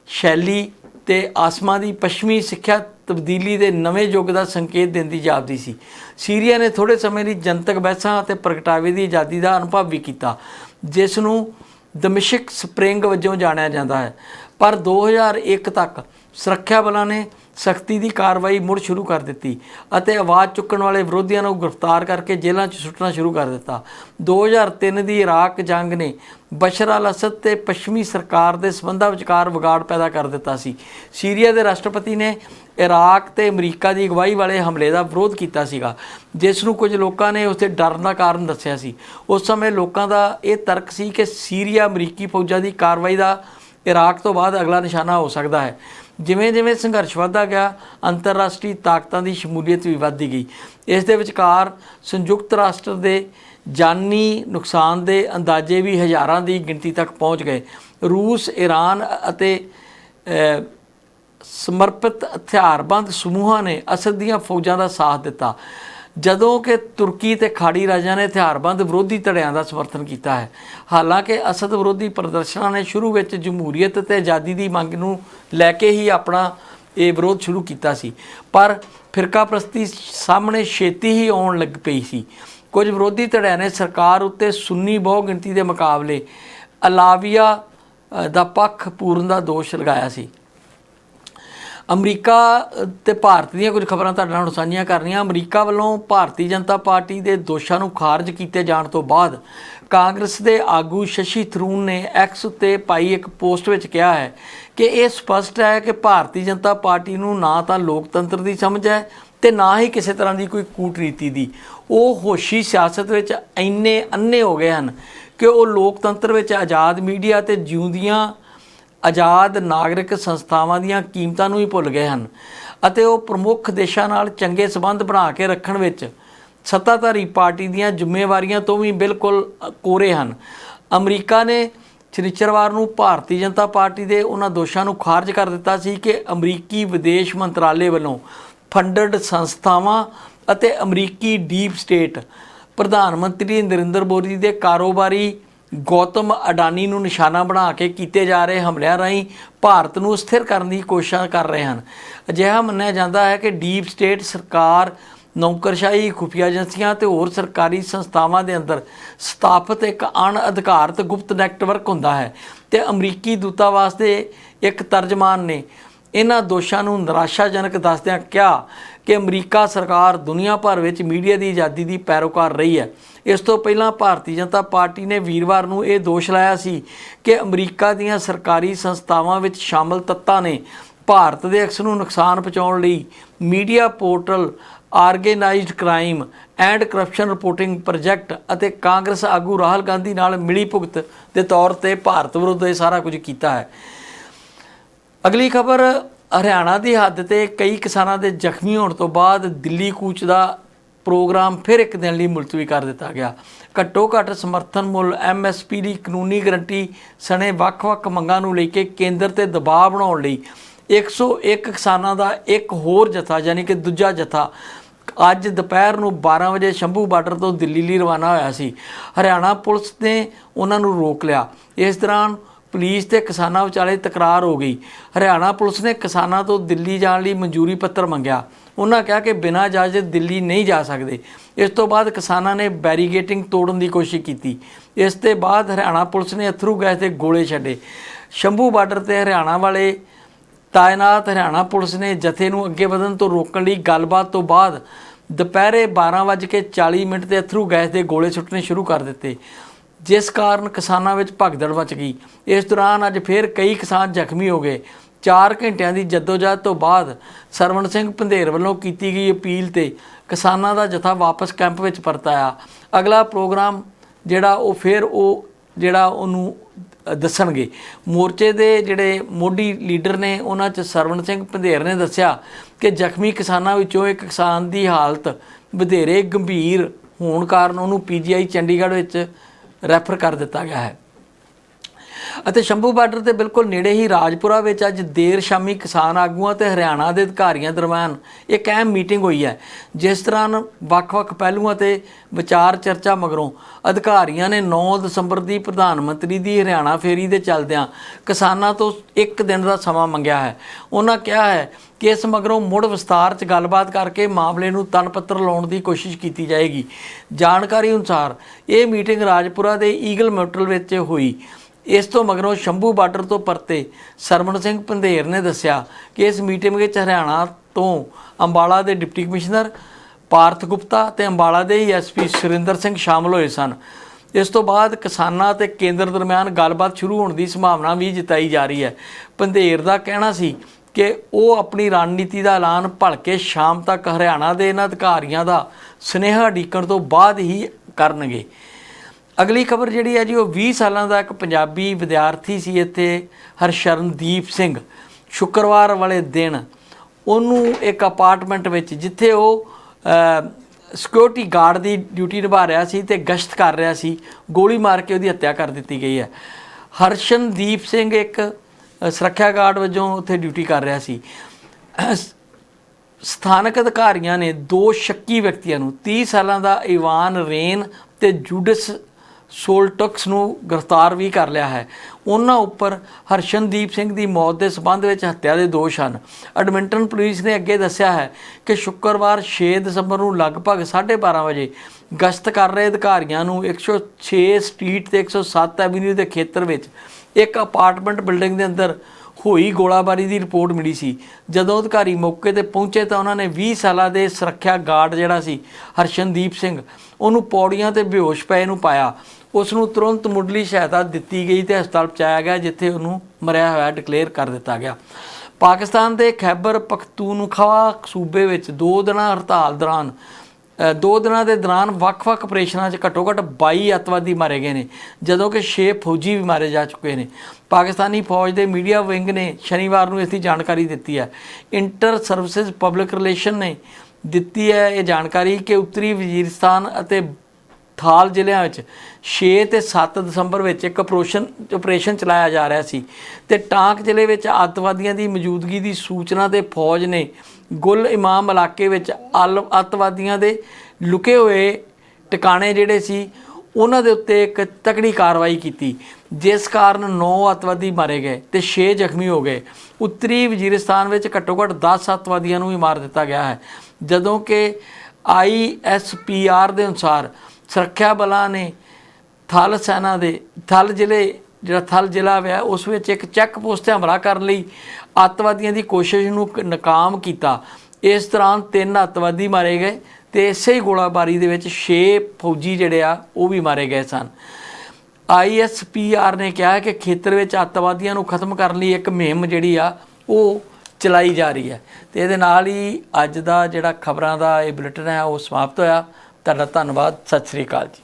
ਸ਼ੈਲੀ ਤੇ ਆਸਮਾ ਦੀ ਪੱਛਮੀ ਸਿੱਖਿਆ ਤਬਦੀਲੀ ਦੇ ਨਵੇਂ ਯੁੱਗ ਦਾ ਸੰਕੇਤ ਦਿੰਦੀ ਜਾਪਦੀ ਸੀ। ਸੀਰੀਆ ਨੇ ਥੋੜੇ ਸਮੇਂ ਲਈ ਜਨਤਕ ਬਹਿਸਾਂ ਅਤੇ ਪ੍ਰਗਟਾਵੇ ਦੀ ਆਜ਼ਾਦੀ ਦਾ ਅਨੁਭਵ ਵੀ ਕੀਤਾ, ਜਿਸ ਨੂੰ ਦਮਿਸ਼ਕ ਸਪ੍ਰਿੰਗ ਵਜੋਂ ਜਾਣਿਆ ਜਾਂਦਾ ਹੈ। ਪਰ 2001 ਤੱਕ ਸੁਰੱਖਿਆ ਬਲਾਂ ਨੇ ਸਖਤੀ ਦੀ ਕਾਰਵਾਈ ਮੁੜ ਸ਼ੁਰੂ ਕਰ ਦਿੱਤੀ ਅਤੇ ਆਵਾਜ਼ ਚੁੱਕਣ ਵਾਲੇ ਵਿਰੋਧੀਆਂ ਨੂੰ ਗ੍ਰਿਫਤਾਰ ਕਰਕੇ ਜੇਲ੍ਹਾਂ 'ਚ ਸੁੱਟਣਾ ਸ਼ੁਰੂ ਕਰ ਦਿੱਤਾ। 2003 ਦੀ ਇਰਾਕ ਜੰਗ ਨੇ ਬਸ਼ਰ ਅਲ ਅਸਦ ਤੇ ਪੱਛਮੀ ਸਰਕਾਰ ਦੇ ਸਬੰਧਾਂ ਵਿਚਕਾਰ ਵਿਗਾੜ ਪੈਦਾ ਕਰ ਦਿੱਤਾ ਸੀ। ਸੀਰੀਆ ਦੇ ਰਾਸ਼ਟਰਪਤੀ ਨੇ ਇਰਾਕ ਤੇ ਅਮਰੀਕਾ ਦੀ ਅਗਵਾਈ ਵਾਲੇ ਹਮਲੇ ਦਾ ਵਿਰੋਧ ਕੀਤਾ ਸੀਗਾ, ਜਿਸ ਨੂੰ ਕੁਝ ਲੋਕਾਂ ਨੇ ਉਸ ਦੇ ਡਰ ਦਾ ਕਾਰਨ ਦੱਸਿਆ ਸੀ। ਉਸ ਸਮੇਂ ਲੋਕਾਂ ਦਾ ਇਹ ਤਰਕ ਸੀ ਕਿ ਸੀਰੀਆ ਅਮਰੀਕੀ ਫੌਜਾਂ ਦੀ ਕਾਰਵਾਈ ਦਾ ਇਰਾਕ ਤੋਂ ਬਾਅਦ ਅਗਲਾ ਨਿਸ਼ਾਨਾ ਹੋ ਸਕਦਾ ਹੈ। ਜਿਵੇਂ ਜਿਵੇਂ ਸੰਘਰਸ਼ ਵਧਦਾ ਗਿਆ, ਅੰਤਰਰਾਸ਼ਟਰੀ ਤਾਕਤਾਂ ਦੀ ਸ਼ਮੂਲੀਅਤ ਵੀ ਵੱਧਦੀ ਗਈ। ਇਸ ਦੇ ਵਿਚਕਾਰ ਸੰਯੁਕਤ ਰਾਸ਼ਟਰ ਦੇ ਜਾਨੀ ਨੁਕਸਾਨ ਦੇ ਅੰਦਾਜ਼ੇ ਵੀ ਹਜ਼ਾਰਾਂ ਦੀ ਗਿਣਤੀ ਤੱਕ ਪਹੁੰਚ ਗਏ। ਰੂਸ ਈਰਾਨ ਅਤੇ ਸਮਰਪਿਤ ਹਥਿਆਰਬੰਦ ਸਮੂਹਾਂ ਨੇ ਅਸਦ ਦੀਆਂ ਫੌਜਾਂ ਦਾ ਸਾਥ ਦਿੱਤਾ। ਜਦੋਂ ਕਿ ਤੁਰਕੀ ਤੇ ਖਾੜੀ ਰਾਜਾਂ ਨੇ ਹਥਿਆਰਬੰਦ ਵਿਰੋਧੀ ਧੜਿਆਂ ਦਾ ਸਮਰਥਨ ਕੀਤਾ ਹੈ। ਹਾਲਾਂਕਿ ਅਸਦ ਵਿਰੋਧੀ ਪ੍ਰਦਰਸ਼ਨਾਂ ਨੇ ਸ਼ੁਰੂ ਵਿੱਚ ਜਮਹੂਰੀਅਤ ਤੇ ਆਜ਼ਾਦੀ ਦੀ ਮੰਗ ਨੂੰ ਲੈ ਕੇ ਹੀ ਆਪਣਾ ਇਹ ਵਿਰੋਧ ਸ਼ੁਰੂ ਕੀਤਾ ਸੀ, ਪਰ ਫਿਰਕਾਪ੍ਰਸਤੀ ਸਾਹਮਣੇ ਛੇਤੀ ਹੀ ਆਉਣ ਲੱਗ ਪਈ ਸੀ। ਕੁਝ ਵਿਰੋਧੀ ਧੜਿਆਂ ਨੇ ਸਰਕਾਰ ਉੱਤੇ ਸੁੰਨੀ ਬਹੁ ਗਿਣਤੀ ਦੇ ਮੁਕਾਬਲੇ ਅਲਾਵੀਆ ਦਾ ਪੱਖ ਪੂਰਨ ਦਾ ਦੋਸ਼ ਲਗਾਇਆ ਸੀ। ਅਮਰੀਕਾ ਅ, ਤੇ ਭਾਰਤ ਦੀਆਂ ਕੁਝ ਖਬਰਾਂ ਤੁਹਾਡੇ ਨਾਲ ਹੁਣ ਸਾਂਝੀਆਂ ਕਰਨੀਆਂ। ਅਮਰੀਕਾ ਵੱਲੋਂ ਭਾਰਤੀ ਜਨਤਾ ਪਾਰਟੀ ਦੇ ਦੋਸ਼ਾਂ ਨੂੰ ਖਾਰਜ ਕੀਤੇ ਜਾਣ ਤੋਂ ਬਾਅਦ ਕਾਂਗਰਸ ਦੇ ਆਗੂ ਸ਼ਸ਼ੀ ਥਰੂਨ ਨੇ ਐਕਸ ਉੱਤੇ ਪਾਈ ਇੱਕ ਪੋਸਟ ਵਿੱਚ ਕਿਹਾ ਹੈ ਕਿ ਇਹ ਸਪਸ਼ਟ ਹੈ ਕਿ ਭਾਰਤੀ ਜਨਤਾ ਪਾਰਟੀ ਨੂੰ ਨਾ ਤਾਂ ਲੋਕਤੰਤਰ ਦੀ ਸਮਝ ਹੈ ਤੇ ਨਾ ਹੀ ਕਿਸੇ ਤਰ੍ਹਾਂ ਦੀ ਕੋਈ ਕੂਟਨੀਤੀ ਦੀ। ਉਹ ਹੋਸ਼ੀ ਸਿਆਸਤ ਵਿੱਚ ਇੰਨੇ ਅੰਨੇ ਹੋ ਗਏ ਹਨ ਕਿ ਉਹ ਲੋਕਤੰਤਰ ਵਿੱਚ ਆਜ਼ਾਦ ਮੀਡੀਆ ਤੇ ਜਿਉਂਦੀਆਂ ਆਜ਼ਾਦ ਨਾਗਰਿਕ ਸੰਸਥਾਵਾਂ ਦੀਆਂ ਕੀਮਤਾਂ ਨੂੰ ਹੀ ਭੁੱਲ ਗਏ ਹਨ ਅਤੇ ਉਹ ਪ੍ਰਮੁੱਖ ਦੇਸ਼ਾਂ ਨਾਲ ਚੰਗੇ ਸਬੰਧ ਬਣਾ ਕੇ ਰੱਖਣ ਵਿੱਚ ਸੱਤਾਧਾਰੀ ਪਾਰਟੀ ਦੀਆਂ ਜ਼ਿੰਮੇਵਾਰੀਆਂ ਤੋਂ ਵੀ ਬਿਲਕੁਲ ਅ, ਕੋਰੇ ਹਨ। ਅਮਰੀਕਾ ਨੇ ਸ਼ਨੀਚਰਵਾਰ ਨੂੰ ਭਾਰਤੀ ਜਨਤਾ ਪਾਰਟੀ ਦੇ ਉਹਨਾਂ ਦੋਸ਼ਾਂ ਨੂੰ ਖਾਰਜ ਕਰ ਦਿੱਤਾ ਸੀ ਕਿ ਅਮਰੀਕੀ ਵਿਦੇਸ਼ ਮੰਤਰਾਲੇ ਵੱਲੋਂ ਫੰਡਡ ਸੰਸਥਾਵਾਂ ਅਤੇ ਅਮਰੀਕੀ ਡੀਪ ਸਟੇਟ ਪ੍ਰਧਾਨ ਮੰਤਰੀ ਨਰਿੰਦਰ ਮੋਦੀ ਦੇ ਕਾਰੋਬਾਰੀ ਗੌਤਮ ਅਡਾਨੀ ਨੂੰ ਨਿਸ਼ਾਨਾ ਬਣਾ ਕੇ ਕੀਤੇ ਜਾ ਰਹੇ ਹਮਲਿਆਂ ਰਾਹੀਂ ਭਾਰਤ ਨੂੰ ਸਥਿਰ ਕਰਨ ਦੀ ਕੋਸ਼ਿਸ਼ ਕਰ ਰਹੇ ਹਨ। ਅਜਿਹਾ ਮੰਨਿਆ ਜਾਂਦਾ ਹੈ ਕਿ ਡੀਪ ਸਟੇਟ ਸਰਕਾਰ ਨੌਕਰਸ਼ਾਹੀ ਖੁਫੀਆ ਏਜੰਸੀਆਂ ਤੇ ਹੋਰ ਸਰਕਾਰੀ ਸੰਸਥਾਵਾਂ ਦੇ ਅੰਦਰ ਸਥਾਪਿਤ ਇੱਕ ਅਣਅਧਿਕਾਰਤ ਗੁਪਤ ਨੈਟਵਰਕ ਹੁੰਦਾ ਹੈ ਤੇ ਅਮਰੀਕੀ ਦੂਤਾਵਾਸ ਦੇ ਇੱਕ ਤਰਜਮਾਨ ਨੇ ਇਹਨਾਂ ਦੋਸ਼ਾਂ ਨੂੰ ਨਿਰਾਸ਼ਾਜਨਕ ਦੱਸਦਿਆਂ ਕਿਹਾ ਕਿ ਅਮਰੀਕਾ ਸਰਕਾਰ ਦੁਨੀਆ ਭਰ ਵਿੱਚ ਮੀਡੀਆ ਦੀ ਆਜ਼ਾਦੀ ਦੀ ਪੈਰੋਕਾਰ ਰਹੀ ਹੈ। ਇਸ ਤੋਂ ਪਹਿਲਾਂ ਭਾਰਤੀ ਜਨਤਾ ਪਾਰਟੀ ਨੇ ਵੀਰਵਾਰ ਨੂੰ ਇਹ ਦੋਸ਼ ਲਾਇਆ ਸੀ ਕਿ ਅਮਰੀਕਾ ਦੀਆਂ ਸਰਕਾਰੀ ਸੰਸਥਾਵਾਂ ਵਿੱਚ ਸ਼ਾਮਲ ਤੱਤਾਂ ਨੇ ਭਾਰਤ ਦੇ ਅਕਸ ਨੂੰ ਨੁਕਸਾਨ ਪਹੁੰਚਾਉਣ ਲਈ media portal Organized Crime and Corruption Reporting Project ਅਤੇ ਕਾਂਗਰਸ ਆਗੂ ਰਾਹੁਲ ਗਾਂਧੀ ਨਾਲ ਮਿਲੀ ਭੁਗਤ ਦੇ ਤੌਰ ਤੇ ਭਾਰਤ ਵਿਰੁੱਧ ਇਹ ਸਾਰਾ ਕੁਝ ਕੀਤਾ ਹੈ। ਅਗਲੀ ਖਬਰ, ਹਰਿਆਣਾ ਦੀ ਹੱਦ ਤੇ ਕਈ ਕਿਸਾਨਾਂ ਦੇ ਜ਼ਖਮੀ ਹੋਣ ਤੋਂ ਬਾਅਦ ਦਿੱਲੀ ਕੂਚ ਦਾ ਪ੍ਰੋਗਰਾਮ ਫਿਰ ਇੱਕ ਦਿਨ ਲਈ ਮੁਲਤਵੀ ਕਰ ਦਿੱਤਾ ਗਿਆ। ਘੱਟੋ ਘੱਟ ਸਮਰਥਨ ਮੁੱਲ ਐਮਐਸਪੀ ਦੀ ਕਾਨੂੰਨੀ ਗਰੰਟੀ ਸਣੇ ਵੱਖ-ਵੱਖ ਮੰਗਾਂ ਨੂੰ ਲੈ ਕੇ ਕੇਂਦਰ ਤੇ ਦਬਾਅ ਬਣਾਉਣ ਲਈ 101 ਕਿਸਾਨਾਂ ਦਾ ਇੱਕ ਹੋਰ ਜਥਾ, ਯਾਨੀ ਕਿ ਦੂਜਾ ਜਥਾ ਅੱਜ ਦੁਪਹਿਰ ਨੂੰ 12 ਵਜੇ ਸ਼ੰਭੂ ਬਾਰਡਰ ਤੋਂ ਦਿੱਲੀ ਲਈ ਰਵਾਨਾ ਹੋਇਆ ਸੀ। ਹਰਿਆਣਾ ਪੁਲਿਸ ਨੇ ਉਹਨਾਂ ਨੂੰ ਰੋਕ ਲਿਆ। ਇਸ ਦੌਰਾਨ ਪੁਲਿਸ ਤੇ ਕਿਸਾਨਾਂ ਵਿਚਾਲੇ ਤਕਰਾਰ ਹੋ ਗਈ। ਹਰਿਆਣਾ ਪੁਲਿਸ ਨੇ ਕਿਸਾਨਾਂ ਤੋਂ ਦਿੱਲੀ ਜਾਣ ਲਈ ਮਨਜ਼ੂਰੀ ਪੱਤਰ ਮੰਗਿਆ। ਉਹਨਾਂ ਕਿਹਾ ਕਿ ਬਿਨਾਂ ਇਜਾਜ਼ਤ ਦਿੱਲੀ ਨਹੀਂ ਜਾ ਸਕਦੇ। ਇਸ ਤੋਂ ਬਾਅਦ ਕਿਸਾਨਾਂ ਨੇ ਬੈਰੀਗੇਟਿੰਗ ਤੋੜਨ ਦੀ ਕੋਸ਼ਿਸ਼ ਕੀਤੀ। ਇਸ ਤੋਂ ਬਾਅਦ ਹਰਿਆਣਾ ਪੁਲਿਸ ਨੇ ਅਥਰੂ ਗੈਸ ਦੇ ਗੋਲੇ ਛੱਡੇ। ਸ਼ੰਭੂ ਬਾਰਡਰ ਤੇ ਹਰਿਆਣਾ ਵਾਲੇ ਤਾਇਨਾਤ ਹਰਿਆਣਾ ਪੁਲਿਸ ਨੇ ਜਥੇ ਨੂੰ ਅੱਗੇ ਵਧਣ ਤੋਂ ਰੋਕਣ ਲਈ ਗੱਲਬਾਤ ਤੋਂ ਬਾਅਦ ਦੁਪਹਿਰੇ 12:40 ਮਿੰਟ ਤੇ ਅਥਰੂ ਗੈਸ ਦੇ ਗੋਲੇ ਸੁੱਟਣੇ ਸ਼ੁਰੂ ਕਰ ਦਿੱਤੇ। ਜਿਸ ਕਾਰਨ ਕਿਸਾਨਾਂ ਵਿੱਚ ਭਗਦੜ ਮਚ ਗਈ। ਇਸ ਦੌਰਾਨ ਅੱਜ ਫੇਰ ਕਈ ਕਿਸਾਨ ਜ਼ਖਮੀ ਹੋ ਗਏ। 4 ਘੰਟਿਆਂ ਦੀ ਜਦੋਜਹਿਦ ਤੋਂ ਬਾਅਦ ਸਰਵਣ ਸਿੰਘ ਪੰਧੇਰ ਵੱਲੋਂ ਕੀਤੀ ਗਈ ਅਪੀਲ ਤੇ ਕਿਸਾਨਾਂ ਦਾ ਜਥਾ ਵਾਪਸ ਕੈਂਪ ਵਿੱਚ ਪਰਤਾਇਆ। ਅਗਲਾ ਪ੍ਰੋਗਰਾਮ ਜਿਹੜਾ ਉਹ ਫੇਰ ਉਹ ਜਿਹੜਾ ਉਹਨੂੰ ਦੱਸਣਗੇ। ਮੋਰਚੇ ਦੇ ਜਿਹੜੇ ਮੋਢੀ ਲੀਡਰ ਨੇ, ਉਹਨਾਂ 'ਚ ਸਰਵਣ ਸਿੰਘ ਪੰਧੇਰ ਨੇ ਦੱਸਿਆ ਕਿ ਜ਼ਖਮੀ ਕਿਸਾਨਾਂ ਵਿੱਚੋਂ ਇੱਕ ਕਿਸਾਨ ਦੀ ਹਾਲਤ ਵਧੇਰੇ ਗੰਭੀਰ ਹੋਣ ਕਾਰਨ ਉਹਨੂੰ ਪੀਜੀਆਈ ਚੰਡੀਗੜ੍ਹ ਵਿੱਚ ਰੈਫਰ ਕਰ ਦਿੱਤਾ ਗਿਆ ਹੈ। ਅਤੇ ਸ਼ੰਭੂ ਬਾਰਡਰ ਦੇ ਬਿਲਕੁਲ ਨੇੜੇ ਹੀ ਰਾਜਪੁਰਾ ਵਿੱਚ ਅੱਜ ਦੇਰ ਸ਼ਾਮੀ ਕਿਸਾਨ ਆਗੂਆਂ ਤੇ ਹਰਿਆਣਾ ਦੇ ਅਧਿਕਾਰੀਆਂ ਦਰਮਿਆਨ ਇੱਕ ਅਹਿਮ ਮੀਟਿੰਗ ਹੋਈ ਹੈ, ਜਿਸ ਦੌਰਾਨ ਵੱਖ-ਵੱਖ ਪਹਿਲੂਆਂ ਤੇ ਵਿਚਾਰ ਚਰਚਾ ਮਗਰੋਂ ਅਧਿਕਾਰੀਆਂ ਨੇ 9 ਦਸੰਬਰ ਦੀ ਪ੍ਰਧਾਨ ਮੰਤਰੀ ਦੀ ਹਰਿਆਣਾ ਫੇਰੀ ਦੇ ਚੱਲਦਿਆਂ ਕਿਸਾਨਾਂ ਤੋਂ ਇੱਕ ਦਿਨ ਦਾ ਸਮਾਂ ਮੰਗਿਆ ਹੈ। ਉਹਨਾਂ ਕਿਹਾ ਹੈ ਕਿ ਇਸ ਮਗਰੋਂ ਮੁੜ ਵਿਸਤਾਰ 'ਚ ਗੱਲਬਾਤ ਕਰਕੇ ਮਾਮਲੇ ਨੂੰ ਤਨ ਪੱਤਰ ਲਾਉਣ ਦੀ ਕੋਸ਼ਿਸ਼ ਕੀਤੀ ਜਾਏਗੀ। ਜਾਣਕਾਰੀ ਅਨੁਸਾਰ ਇਹ ਮੀਟਿੰਗ ਰਾਜਪੁਰਾ ਦੇ ਈਗਲ ਮੋਟਲ ਵਿੱਚ ਹੋਈ। ਇਸ ਤੋਂ ਮਗਰੋਂ ਸ਼ੰਭੂ ਬਾਰਡਰ ਤੋਂ ਪਰਤੇ ਸਰਵਣ ਸਿੰਘ ਪੰਧੇਰ ਨੇ ਦੱਸਿਆ ਕਿ ਇਸ ਮੀਟਿੰਗ ਵਿੱਚ ਹਰਿਆਣਾ ਤੋਂ ਅੰਬਾਲਾ ਦੇ ਡਿਪਟੀ ਕਮਿਸ਼ਨਰ ਪਾਰਥ ਗੁਪਤਾ ਤੇ ਅੰਬਾਲਾ ਦੇ ਐਸਪੀ ਸੁਰਿੰਦਰ ਸਿੰਘ ਸ਼ਾਮਲ ਹੋਏ ਸਨ। ਇਸ ਤੋਂ ਬਾਅਦ ਕਿਸਾਨਾਂ ਤੇ ਕੇਂਦਰ ਦਰਮਿਆਨ ਗੱਲਬਾਤ ਸ਼ੁਰੂ ਹੋਣ ਦੀ ਸੰਭਾਵਨਾ ਵੀ ਜਤਾਈ ਜਾ ਰਹੀ ਹੈ। ਪੰਧੇਰ ਦਾ ਕਹਿਣਾ ਸੀ ਕਿ ਉਹ ਆਪਣੀ ਰਣਨੀਤੀ ਦਾ ਐਲਾਨ ਭਲਕੇ ਸ਼ਾਮ ਤੱਕ ਹਰਿਆਣਾ ਦੇ ਇਹਨਾਂ ਅਧਿਕਾਰੀਆਂ ਦਾ ਸੁਨੇਹਾ ਢੀਕਣ ਤੋਂ ਬਾਅਦ ਹੀ ਕਰਨਗੇ। ਅਗਲੀ ਖਬਰ ਜਿਹੜੀ ਹੈ ਜੀ, ਉਹ 20 ਸਾਲਾਂ ਦਾ ਇੱਕ ਪੰਜਾਬੀ ਵਿਦਿਆਰਥੀ ਸੀ ਇੱਥੇ, ਹਰਸ਼ਰਨਦੀਪ ਸਿੰਘ। ਸ਼ੁੱਕਰਵਾਰ ਵਾਲੇ ਦਿਨ ਉਹਨੂੰ ਇੱਕ ਅਪਾਰਟਮੈਂਟ ਵਿੱਚ, ਜਿੱਥੇ ਉਹ ਸਿਕਿਉਰਿਟੀ ਗਾਰਡ ਦੀ ਡਿਊਟੀ ਨਿਭਾ ਰਿਹਾ ਸੀ ਤੇ ਗਸ਼ਤ ਕਰ ਰਿਹਾ ਸੀ, ਗੋਲੀ ਮਾਰ ਕੇ ਉਹਦੀ ਹੱਤਿਆ ਕਰ ਦਿੱਤੀ ਗਈ ਹੈ। ਹਰਸ਼ਨਦੀਪ ਸਿੰਘ ਇੱਕ ਸੁਰੱਖਿਆ ਗਾਰਡ ਵਜੋਂ ਉੱਥੇ ਡਿਊਟੀ ਕਰ ਰਿਹਾ ਸੀ। ਸਥਾਨਕ ਅਧਿਕਾਰੀਆਂ ਨੇ ਦੋ ਸ਼ੱਕੀ ਵਿਅਕਤੀਆਂ ਨੂੰ 30 ਸਾਲਾਂ ਦਾ ਇਵਾਨ ਰੇਨ ਤੇ ਜੂਡਸ ਸੋਲਟਕਸ ਨੂੰ ਗ੍ਰਿਫਤਾਰ ਵੀ ਕਰ ਲਿਆ ਹੈ। ਉਹਨਾਂ ਉੱਪਰ ਹਰਸ਼ਨਦੀਪ ਸਿੰਘ ਦੀ ਮੌਤ ਦੇ ਸਬੰਧ ਵਿੱਚ ਹੱਤਿਆ ਦੇ ਦੋਸ਼ ਹਨ। ਐਡਮਿੰਟਨ ਪੁਲਿਸ ਨੇ ਅੱਗੇ ਦੱਸਿਆ ਹੈ ਕਿ ਸ਼ੁੱਕਰਵਾਰ 6 ਦਸੰਬਰ ਨੂੰ ਲਗਭਗ 12:30 ਵਜੇ ਗਸ਼ਤ ਕਰ ਰਹੇ ਅਧਿਕਾਰੀਆਂ ਨੂੰ 106 ਸਟਰੀਟ ਤੇ 107 ਐਵਨਿਊ ਦੇ ਖੇਤਰ ਵਿੱਚ ਇੱਕ ਅਪਾਰਟਮੈਂਟ ਬਿਲਡਿੰਗ ਦੇ ਅੰਦਰ ਹੋਈ ਗੋਲਾਬਾਰੀ ਦੀ ਰਿਪੋਰਟ ਮਿਲੀ ਸੀ। ਜਦੋਂ ਅਧਿਕਾਰੀ ਮੌਕੇ ਤੇ ਪਹੁੰਚੇ ਤਾਂ ਉਹਨਾਂ ਨੇ 20 ਸਾਲਾਂ ਦੇ ਸੁਰੱਖਿਆ ਗਾਰਡ ਜਿਹੜਾ ਸੀ, ਹਰਸ਼ਨਦੀਪ ਸਿੰਘ, ਉਹਨੂੰ ਪੌੜੀਆਂ ਤੇ ਬੇਹੋਸ਼ ਪਏ ਨੂੰ ਪਾਇਆ। ਉਸ ਨੂੰ ਤੁਰੰਤ ਮੁੱਢਲੀ ਸਹਾਇਤਾ ਦਿੱਤੀ ਗਈ ਤੇ ਹਸਪਤਾਲ ਪਹੁੰਚਾਇਆ ਗਿਆ, ਜਿੱਥੇ ਉਹਨੂੰ ਮਰਿਆ ਹੋਇਆ ਡਿਕਲੇਅਰ ਕਰ ਦਿੱਤਾ ਗਿਆ। ਪਾਕਿਸਤਾਨ ਦੇ ਖੈਬਰ ਪਖਤੂਨਖਵਾ ਸੂਬੇ ਵਿੱਚ ਦੋ ਦਿਨਾਂ ਹੜਤਾਲ ਦੌਰਾਨ ਦੋ ਦਿਨਾਂ ਦੇ ਦੌਰਾਨ ਵੱਖ-ਵੱਖ ਆਪਰੇਸ਼ਨਾਂ 'ਚ ਘੱਟੋ-ਘੱਟ 22 ਅੱਤਵਾਦੀ ਮਾਰੇ ਗਏ ਨੇ, ਜਦੋਂ ਕਿ 6 ਫੌਜੀ ਵੀ ਮਾਰੇ ਜਾ ਚੁੱਕੇ ਨੇ। ਪਾਕਿਸਤਾਨੀ ਫੌਜ ਦੇ ਮੀਡੀਆ ਵਿੰਗ ਨੇ ਸ਼ਨੀਵਾਰ ਨੂੰ ਇਸ ਦੀ ਜਾਣਕਾਰੀ ਦਿੱਤੀ ਹੈ। ਇੰਟਰ ਸਰਵਿਸਿਜ਼ ਪਬਲਿਕ ਰਿਲੇਸ਼ਨ ਨੇ ਦਿੱਤੀ ਹੈ ਇਹ ਜਾਣਕਾਰੀ ਕਿ ਉੱਤਰੀ ਵਜ਼ੀਰਿਸਤਾਨ ਅਤੇ ਥਾਲ ਜ਼ਿਲ੍ਹਿਆਂ ਵਿੱਚ 6 ਤੇ 7 ਦਸੰਬਰ ਵਿੱਚ ਇੱਕ ਆਪਰੇਸ਼ਨ ਆਪਰੇਸ਼ਨ ਚਲਾਇਆ ਜਾ ਰਿਹਾ ਸੀ। ਤੇ ਟਾਂਕ ਜ਼ਿਲ੍ਹੇ ਵਿੱਚ ਅੱਤਵਾਦੀਆਂ ਦੀ ਮੌਜੂਦਗੀ ਦੀ ਸੂਚਨਾ ਤੇ ਫੌਜ ਨੇ ਗੁਲ ਇਮਾਮ ਇਲਾਕੇ ਵਿੱਚ ਅਲ, ਅੱਤਵਾਦੀਆਂ ਦੇ ਲੁਕੇ ਹੋਏ ਟਿਕਾਣੇ ਜਿਹੜੇ ਸੀ, ਉਹਨਾਂ ਦੇ ਉੱਤੇ ਇੱਕ ਤਕੜੀ ਕਾਰਵਾਈ ਕੀਤੀ, ਜਿਸ ਕਾਰਨ 9 ਅੱਤਵਾਦੀ ਮਾਰੇ ਗਏ ਤੇ 6 ਜ਼ਖਮੀ ਹੋ ਗਏ। ਉੱਤਰੀ ਵਜ਼ੀਰਿਸਤਾਨ ਵਿੱਚ ਘੱਟੋ ਘੱਟ 10 ਅੱਤਵਾਦੀਆਂ ਨੂੰ ਵੀ ਮਾਰ ਦਿੱਤਾ ਗਿਆ ਹੈ। ਜਦੋਂ ਕਿ ਆਈਐਸਪੀਆਰ ਦੇ ਅਨੁਸਾਰ ਸੁਰੱਖਿਆ ਬਲਾਂ ਨੇ ਥਲ ਸੈਨਾ ਦੇ, ਥਲ ਜ਼ਿਲ੍ਹੇ, ਜਿਹੜਾ ਥਲ ਜ਼ਿਲ੍ਹਾ ਹੈ ਉਸ ਵਿੱਚ ਇੱਕ ਚੈੱਕ ਪੋਸਟ ਤੇ ਹਮਲਾ ਕਰਨ ਲਈ ਅੱਤਵਾਦੀਆਂ ਦੀ ਕੋਸ਼ਿਸ਼ ਨੂੰ ਨਾਕਾਮ ਕੀਤਾ। ਇਸ ਦੌਰਾਨ ਤਿੰਨ ਅੱਤਵਾਦੀ ਮਾਰੇ ਗਏ ਤੇ ਇਸੇ ਹੀ ਗੋਲਾਬਾਰੀ ਦੇ ਵਿੱਚ 6 ਫੌਜੀ ਜਿਹੜੇ ਆ, ਉਹ ਵੀ ਮਾਰੇ ਗਏ ਸਨ। ਆਈਐਸਪੀਆਰ ਨੇ ਕਿਹਾ ਕਿ ਖੇਤਰ ਵਿੱਚ ਅੱਤਵਾਦੀਆਂ ਨੂੰ ਖਤਮ ਕਰਨ ਲਈ ਇੱਕ ਮੁਹਿੰਮ ਜਿਹੜੀ ਆ, ਉਹ ਚਲਾਈ ਜਾ ਰਹੀ ਹੈ। ਤੇ ਇਹਦੇ ਨਾਲ ਹੀ ਅੱਜ ਦਾ ਜਿਹੜਾ ਖਬਰਾਂ ਦਾ ਇਹ ਬੁਲੇਟਿਨ ਹੈ, ਉਹ ਸਮਾਪਤ ਹੋਇਆ। ਤੁਹਾਡਾ ਧੰਨਵਾਦ ਸਤਿ ਸ੍ਰੀ ਅਕਾਲ ਜੀ।